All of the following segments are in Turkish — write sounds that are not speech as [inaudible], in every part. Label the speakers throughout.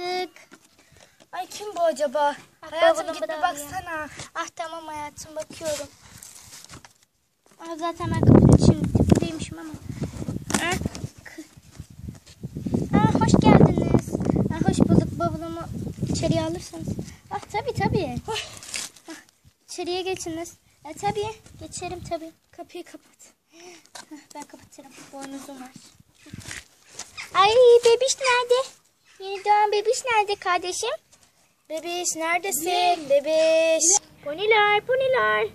Speaker 1: Açtık.
Speaker 2: Ay kim bu acaba?
Speaker 1: Ah,
Speaker 2: Hayatım git bir baksana.
Speaker 1: Ah tamam hayatım bakıyorum. Ah, zaten ben kapının içindeymişim ama. Ah, k- ah, hoş geldiniz. Ah, hoş bulduk bavulumu içeriye alırsanız. Ah tabii tabii. Ah, içeriye geçiniz. E, tabii geçerim tabii.
Speaker 2: Kapıyı kapat.
Speaker 1: Ah, ben kapatırım. Boynuzum var. Ay bebiş nerede? Yeni doğan bebiş nerede kardeşim?
Speaker 2: Bebiş neredesin? Bebiş.
Speaker 1: Poniler, poniler.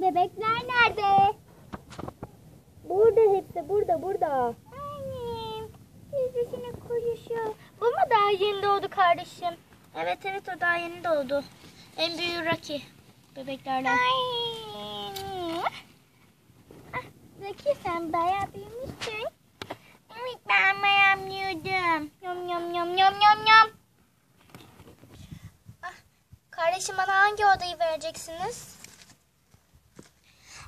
Speaker 1: Bebekler nerede?
Speaker 2: Burada hepsi burada burada.
Speaker 1: Annem, teyzesinin kuyuşu. Bu mu daha yeni doğdu kardeşim? Evet evet o daha yeni doğdu. En büyüğü Raki. Bebeklerden. Ah, Raki sen bayağı büyümüşsün. Evet ben bayağı yom yom yom yom yom. Ah, kardeşim bana hangi odayı vereceksiniz?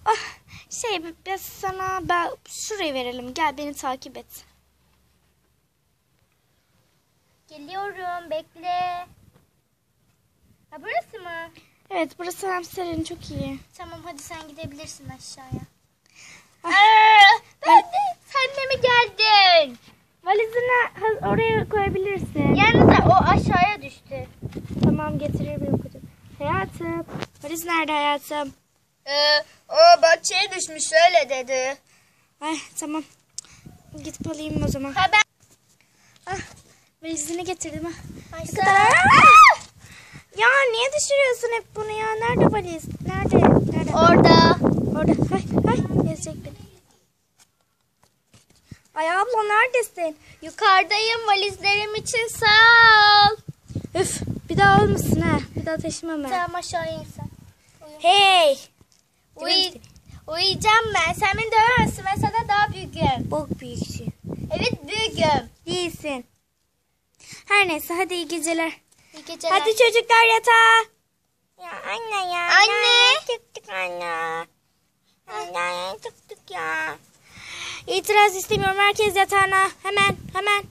Speaker 2: Ah şey biz sana ben şurayı verelim. Gel beni takip et.
Speaker 1: Geliyorum bekle. Ha burası mı?
Speaker 2: Evet burası hem serin çok iyi.
Speaker 1: Tamam hadi sen gidebilirsin aşağıya.
Speaker 2: Ah,
Speaker 1: ben de sen de mi geldin?
Speaker 2: Valizini oraya koyabilirsin.
Speaker 1: Yalnız o aşağıya düştü.
Speaker 2: Tamam getirebilirim kocam. Hayatım. Valiz nerede hayatım?
Speaker 1: Ee, o bahçeye düşmüş öyle dedi.
Speaker 2: Ay tamam. Gidip alayım o zaman.
Speaker 1: Ha ben...
Speaker 2: Ah valizini getirdim ha.
Speaker 1: Ay
Speaker 2: Ne kadar? Ya niye düşürüyorsun hep bunu ya? Nerede valiz? Nerede? Nerede?
Speaker 1: Orada.
Speaker 2: Orada. Hay hay. Gezecek beni. Ay abla neredesin?
Speaker 1: Yukarıdayım valizlerim için sağ ol.
Speaker 2: Üf bir daha olmasın ha. Bir daha taşımam ben.
Speaker 1: Tamam aşağıya insen.
Speaker 2: Hey.
Speaker 1: Uy uyuyacağım ben. Sen beni dövemezsin. Ben sana daha büyüğüm.
Speaker 2: Bok büyüksün.
Speaker 1: Evet büyüğüm.
Speaker 2: Değilsin. Her neyse hadi iyi geceler.
Speaker 1: İyi geceler.
Speaker 2: Hadi çocuklar yatağa. Ya anne ya.
Speaker 1: Anne.
Speaker 2: Tıktık anne. Anne tıktık ya. İtiraz istemiyorum. Herkes yatağına. Hemen hemen.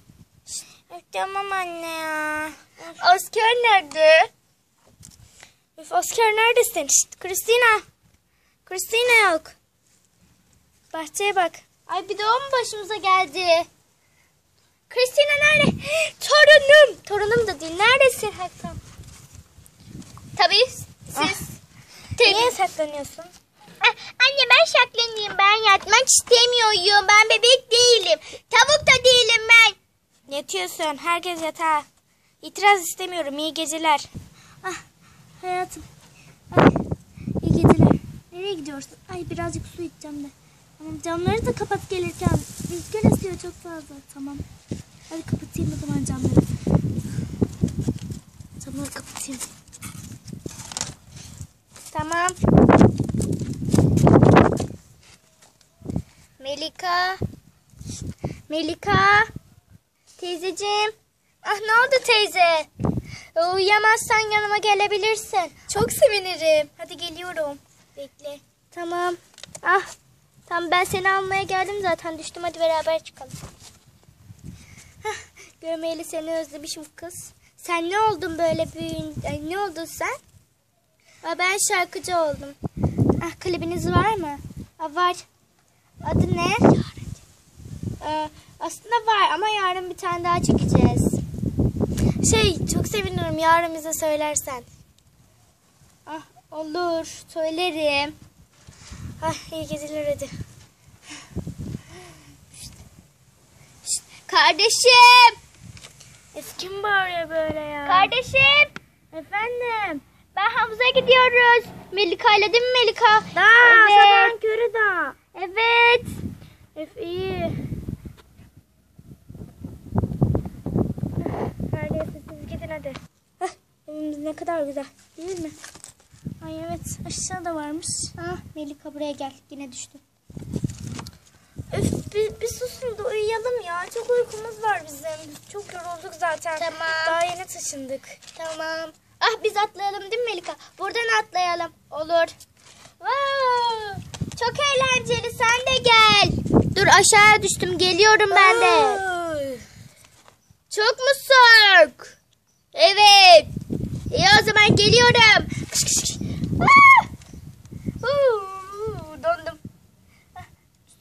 Speaker 2: Şşt, Tamam anne ya.
Speaker 1: Asker nerede?
Speaker 2: Üf, Oscar neredesin? Şşt, Christina. Christina yok. Bahçeye bak.
Speaker 1: Ay bir de o mu başımıza geldi? Christina nerede? Torunum. Torunum da değil. Neredesin? Ha, tamam. Tabii siz. Tabii.
Speaker 2: Niye saklanıyorsun?
Speaker 1: Ah, Anne ben şaklanayım. Ben yatmak istemiyorum. Ben bebek değilim. Tavuk da değilim ben.
Speaker 2: Yatıyorsun. Herkes yatağa. İtiraz istemiyorum. İyi geceler. Ah hayatım. Ay, iyi geceler. Nereye gidiyorsun? Ay birazcık su içeceğim de. Tamam camları da kapat gelirken. Rüzgar esiyor çok fazla. Tamam. Hadi kapatayım o zaman camları. Camları kapatayım.
Speaker 1: Tamam. Melika. Melika. Teyzeciğim. Ah ne oldu teyze? Uyuyamazsan yanıma gelebilirsin. Çok sevinirim. Hadi geliyorum. Bekle. Tamam. Ah. Tamam ben seni almaya geldim zaten. Düştüm hadi beraber çıkalım. Hah, görmeyeli seni özlemişim kız. Sen ne oldun böyle büyüyün? Ay, ne oldun sen? Aa, ben şarkıcı oldum. Ah, klibiniz var mı? Aa, var. Adı ne? Ee, aslında var ama yarın bir tane daha çekeceğiz. Şey çok sevinirim yarın bize söylersen. Ah olur söylerim. Ah iyi geceler hadi. Şşt. Şşt. Kardeşim.
Speaker 2: Kim bağırıyor böyle ya?
Speaker 1: Kardeşim.
Speaker 2: Efendim.
Speaker 1: Ben havuza gidiyoruz. Melika ile değil mi Melika?
Speaker 2: Da
Speaker 1: Evet.
Speaker 2: sabahın körü da.
Speaker 1: Evet.
Speaker 2: Ef iyi. Her neyse siz gidin hadi. Hah, evimiz ne kadar güzel değil mi? Ay evet aşağıda varmış.
Speaker 1: Ah Melika buraya gel. Yine düştüm.
Speaker 2: Öf bir, bir susun da uyuyalım ya. Çok uykumuz var bizim. Çok yorulduk zaten.
Speaker 1: Tamam.
Speaker 2: Daha yeni taşındık.
Speaker 1: Tamam. Ah biz atlayalım değil mi Melika? Buradan atlayalım. Olur. Wow, çok eğlenceli. Sen de gel. Dur aşağıya düştüm. Geliyorum ben de.
Speaker 2: Ay.
Speaker 1: Çok mu soğuk? Evet. İyi o zaman geliyorum. Kış kış kış. Ah! Dondum. Ah,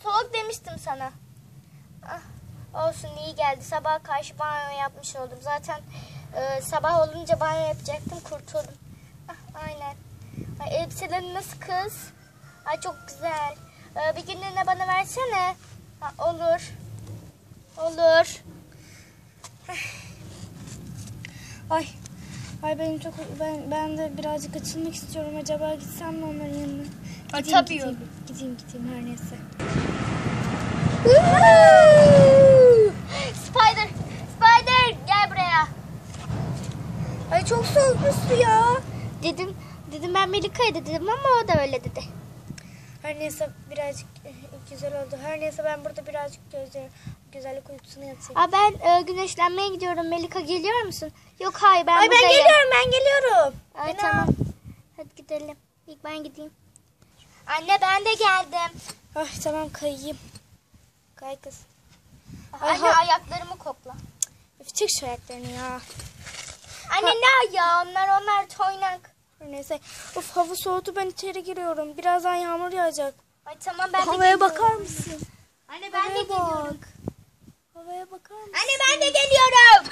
Speaker 1: Soğuk demiştim sana. Ah, olsun iyi geldi. Sabah karşı banyo yapmış oldum. Zaten e, sabah olunca banyo yapacaktım. Kurtuldum. Ah, aynen. Ay, elbiselerin nasıl kız? Ay çok güzel. Ee, bir günlüğüne bana versene. Ha, olur. Olur. [sighs]
Speaker 2: Ay. Ay benim çok ben ben de birazcık açılmak istiyorum. Acaba gitsem mi onların yanına?
Speaker 1: Ay,
Speaker 2: Gideyim,
Speaker 1: tabii.
Speaker 2: gideyim, gideyim gideyim her neyse.
Speaker 1: Spider, Spider gel buraya.
Speaker 2: Ay çok soğuk su ya.
Speaker 1: Dedim, dedim ben Melika'ya dedim ama o da öyle dedi.
Speaker 2: Her neyse birazcık eh, güzel oldu. Her neyse ben burada birazcık gözler, güzellik uykusuna yatayım.
Speaker 1: Aa, ben e, güneşlenmeye gidiyorum. Melika geliyor musun? Yok hayır ben
Speaker 2: Ay ben
Speaker 1: buradayım.
Speaker 2: geliyorum ben geliyorum.
Speaker 1: Ay
Speaker 2: Beni
Speaker 1: tamam.
Speaker 2: al.
Speaker 1: Hadi gidelim. İlk ben gideyim. Anne ben de geldim.
Speaker 2: Ay tamam kayayım. Kay kız.
Speaker 1: Anne
Speaker 2: Aha.
Speaker 1: ayaklarımı kokla.
Speaker 2: Üf, çık şu ayaklarını ya.
Speaker 1: Anne ne ayağı onlar onlar toynak.
Speaker 2: Neyse. Of hava soğudu ben içeri giriyorum. Birazdan yağmur yağacak.
Speaker 1: Ay tamam ben de
Speaker 2: Havaya
Speaker 1: geliyorum.
Speaker 2: bakar mısın?
Speaker 1: Anne ben de
Speaker 2: Havaya
Speaker 1: geliyorum.
Speaker 2: bak. Havaya bakar mısın?
Speaker 1: Anne ben de geliyorum.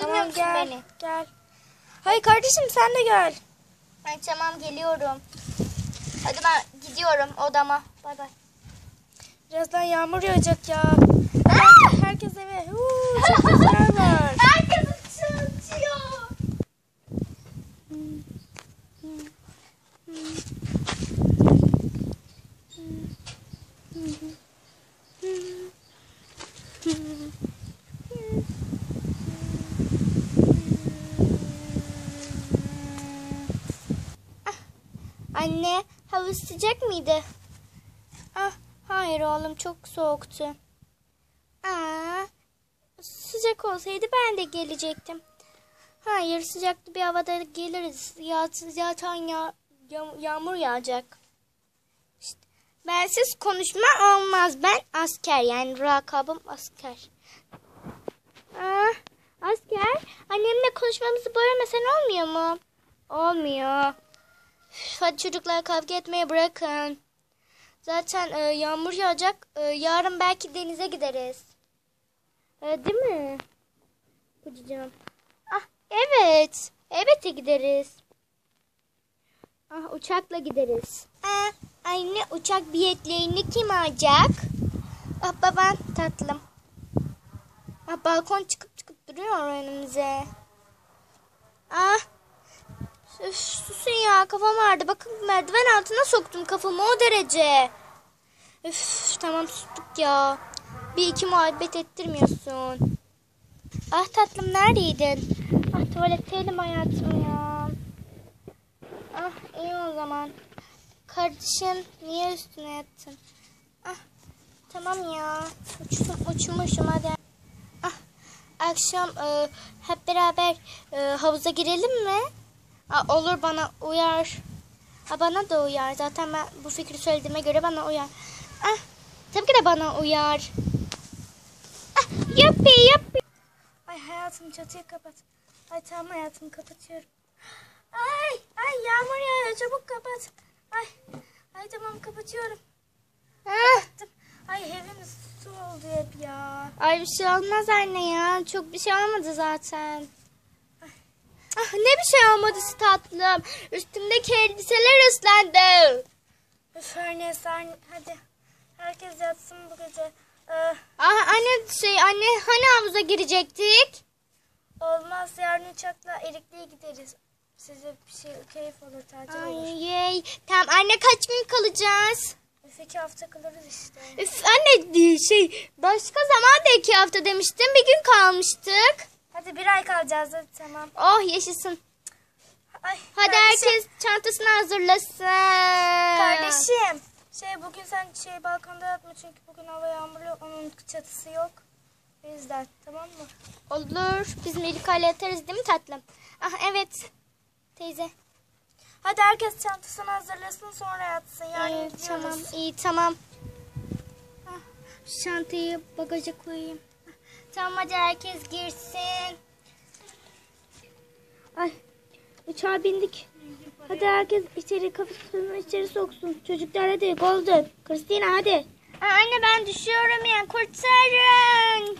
Speaker 2: Tamam gel.
Speaker 1: beni?
Speaker 2: Gel. Hayır kardeşim sen de gel.
Speaker 1: Ay tamam geliyorum. Hadi ben gidiyorum odama. Bay bay.
Speaker 2: Birazdan yağmur yağacak ya.
Speaker 1: Aa!
Speaker 2: Herkes eve. Çok [laughs] güzel var.
Speaker 1: Herkes uçuyor. Ah, Hava sıcak mıydı? Ah, hayır oğlum çok soğuktu. Aa, sıcak olsaydı ben de gelecektim. Hayır, sıcaklı bir havada geliriz. Ya, zaten ya, ya- yağmur yağacak. İşte, bensiz konuşma olmaz. Ben asker yani rakabım asker. Aa, asker, annemle konuşmamızı bölmesen olmuyor mu? Olmuyor. Hadi çocuklar kavga etmeyi bırakın. Zaten e, yağmur yağacak. E, yarın belki denize gideriz. E, değil mi? Kocacığım. Ah evet. Elbette gideriz. Ah uçakla gideriz. Aa, anne uçak biletlerini kim alacak? Ah baban tatlım. Ah balkon çıkıp çıkıp duruyor önümüze. Ah Üf, susun ya kafam ağrıdı. Bakın merdiven altına soktum kafamı o derece. Üf, tamam sustuk ya. Bir iki muhabbet ettirmiyorsun. Ah tatlım neredeydin? Ah tuvaletteydim hayatım ya. Ah iyi o zaman. Kardeşim niye üstüne yattın? Ah tamam ya. Uçtum, uçmuşum hadi. Ah akşam e, hep beraber e, havuza girelim mi? Aa, olur bana uyar. Ha, bana da uyar. Zaten ben bu fikri söylediğime göre bana uyar. Ah, tabii ki de bana uyar. Ah, yappi yappi.
Speaker 2: Ay hayatım çatıyı kapat. Ay tamam hayatım kapatıyorum. Ay ay yağmur yağıyor çabuk kapat. Ay ay tamam kapatıyorum.
Speaker 1: Ah,
Speaker 2: Kapattım. Ay evim su oldu hep ya.
Speaker 1: ay bir şey olmaz anne ya. Çok bir şey olmadı zaten. Ah, ne bir şey olmadı tatlım. Üstümdeki elbiseler ıslandı.
Speaker 2: Üf neyse her- hadi. Herkes yatsın bu gece. Ee,
Speaker 1: Ah, anne şey anne hani havuza girecektik?
Speaker 2: olmaz yarın uçakla Erikli'ye gideriz. Size bir şey keyif olur tatil olur.
Speaker 1: Ay yey. Tamam anne kaç gün kalacağız?
Speaker 2: Üf iki hafta kalırız işte.
Speaker 1: Üf anne şey başka zaman da iki hafta demiştim. Bir gün kalmıştık.
Speaker 2: Hadi bir ay kalacağız hadi tamam.
Speaker 1: Oh yaşasın.
Speaker 2: Ay,
Speaker 1: Hadi
Speaker 2: kardeşim,
Speaker 1: herkes çantasını hazırlasın.
Speaker 2: Kardeşim. Şey bugün sen şey balkonda yatma çünkü bugün hava yağmurlu onun çatısı yok. O yüzden tamam mı?
Speaker 1: Olur. Biz Melika ile yatarız değil mi tatlım? Ah evet. Teyze.
Speaker 2: Hadi herkes çantasını hazırlasın sonra yatsın. Yarın
Speaker 1: İyi,
Speaker 2: gidiyoruz.
Speaker 1: Tamam iyi tamam. Ah, şu çantayı bagaja koyayım. Tamam hadi herkes girsin.
Speaker 2: Ay uçağa bindik. Hadi herkes içeri kafasını içeri soksun. Çocuklar hadi Golden. Christina hadi.
Speaker 1: Aa, anne ben düşüyorum ya kurtarın.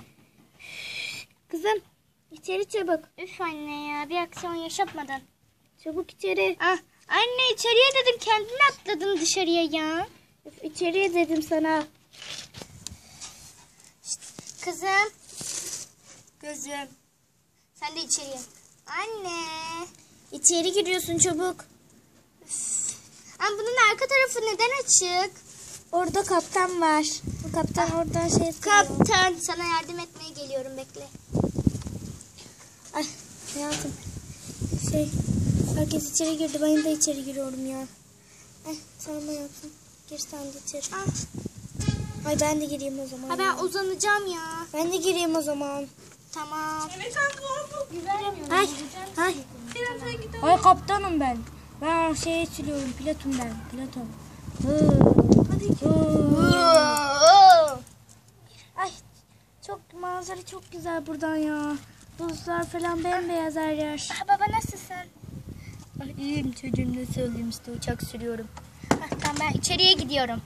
Speaker 2: Kızım içeri çabuk.
Speaker 1: Üf anne ya bir aksiyon yaşatmadın.
Speaker 2: Çabuk içeri.
Speaker 1: Ah, anne içeriye dedim kendin atladın dışarıya ya.
Speaker 2: Üf, içeriye dedim sana.
Speaker 1: Kızım. Gözüm. Sen de içeriye. Anne.
Speaker 2: İçeri giriyorsun çabuk.
Speaker 1: Ama bunun arka tarafı neden açık?
Speaker 2: Orada kaptan var. Bu kaptan oradan şey yapıyor.
Speaker 1: Kaptan sana yardım etmeye geliyorum bekle.
Speaker 2: Ay hayatım. Şey herkes içeri girdi. Ben de içeri giriyorum ya. Ay tamam hayatım. Gir sen de içeri.
Speaker 1: Ah,
Speaker 2: Ay ben de gireyim o zaman.
Speaker 1: ha, ben uzanacağım ya.
Speaker 2: Ben de gireyim o zaman.
Speaker 1: Tamam.
Speaker 2: Ay, ay. Ay kaptanım ben. Ben şeye sürüyorum Platon ben. Platon. Ay çok manzara çok güzel buradan ya. Buzlar falan bembeyaz her yer.
Speaker 1: Ah, baba nasılsın?
Speaker 2: Ay, iyiyim çocuğum nasıl olayım işte uçak sürüyorum.
Speaker 1: Ah, tamam ben içeriye gidiyorum.